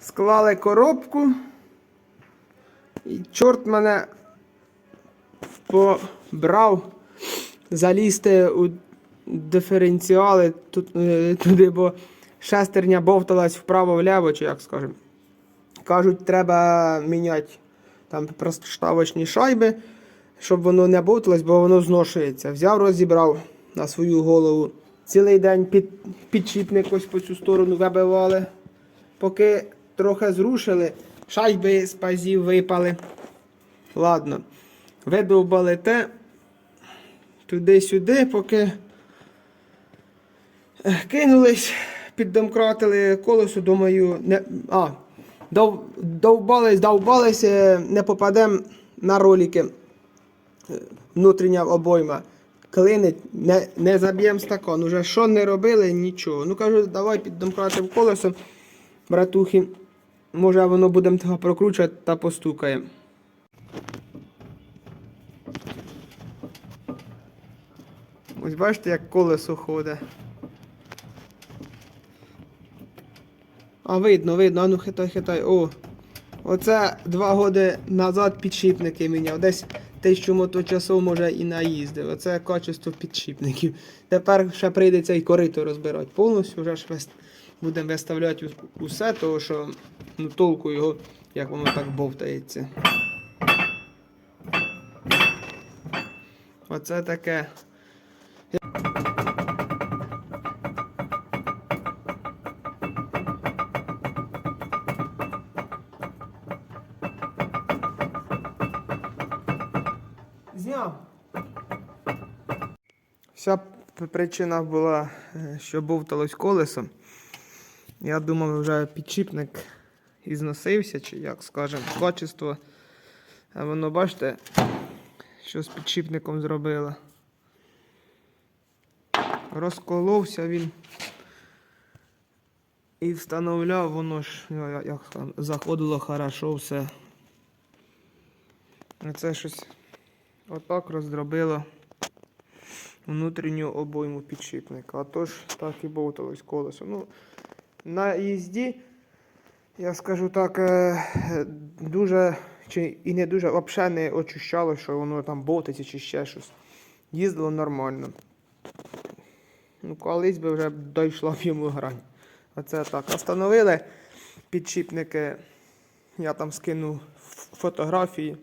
Склали коробку. І чорт мене побрав залізти у диференціали е, туди, бо шестерня бовталась вправо-вліво, чи як скажемо. Кажуть, треба міняти там проставочні шайби, щоб воно не бовталось, бо воно зношується. Взяв, розібрав на свою голову. Цілий день під, підшипник ось по цю сторону вибивали. Поки трохи зрушили, шайби з пазів випали. Ладно. Видовбали те. Туди-сюди, поки кинулись, піддомкратили колесо, думаю, не. А, дов, довбались, довбались, е, не попадемо на ролики. Е, Внутрішня обойма. Клинить, не, не заб'ємо стакан. Уже що не робили, нічого. Ну кажу, давай піддомкратимо колесо, братухи. Може воно будемо того прокручувати та постукаємо. Ось бачите, як колесо ходить. А видно, видно, а ну хитай, хитай. О. Оце два роки назад підшипники міняв. Десь тисячу моточасов може і наїздив. Оце качество підшипників. Тепер ще прийдеться і корито розбирати повністю. Вже ж вес- будемо виставляти усе, тому що ну, толку його, як воно так бовтається. Оце таке. Зняв. Вся причина була, е, що бовталось колесо. Я думав, вже підшипник ізносився, чи як скажемо, качество. А воно, бачите, що з підшипником зробило. Розколовся він. І встановляв, воно ж, як сказати, заходило хорошо все. Оце щось отак роздробило внутрішню обойму підшипника. А то ж так і бовталось колесо. Ну, на їзді, я скажу так, е, дуже чи і не дуже взагалі не очищало, що воно там бовтається чи ще щось. Їздило нормально. Ну, колись би вже дійшла б йому грань. Оце так. Остановили підшипники. Я там скину фотографії.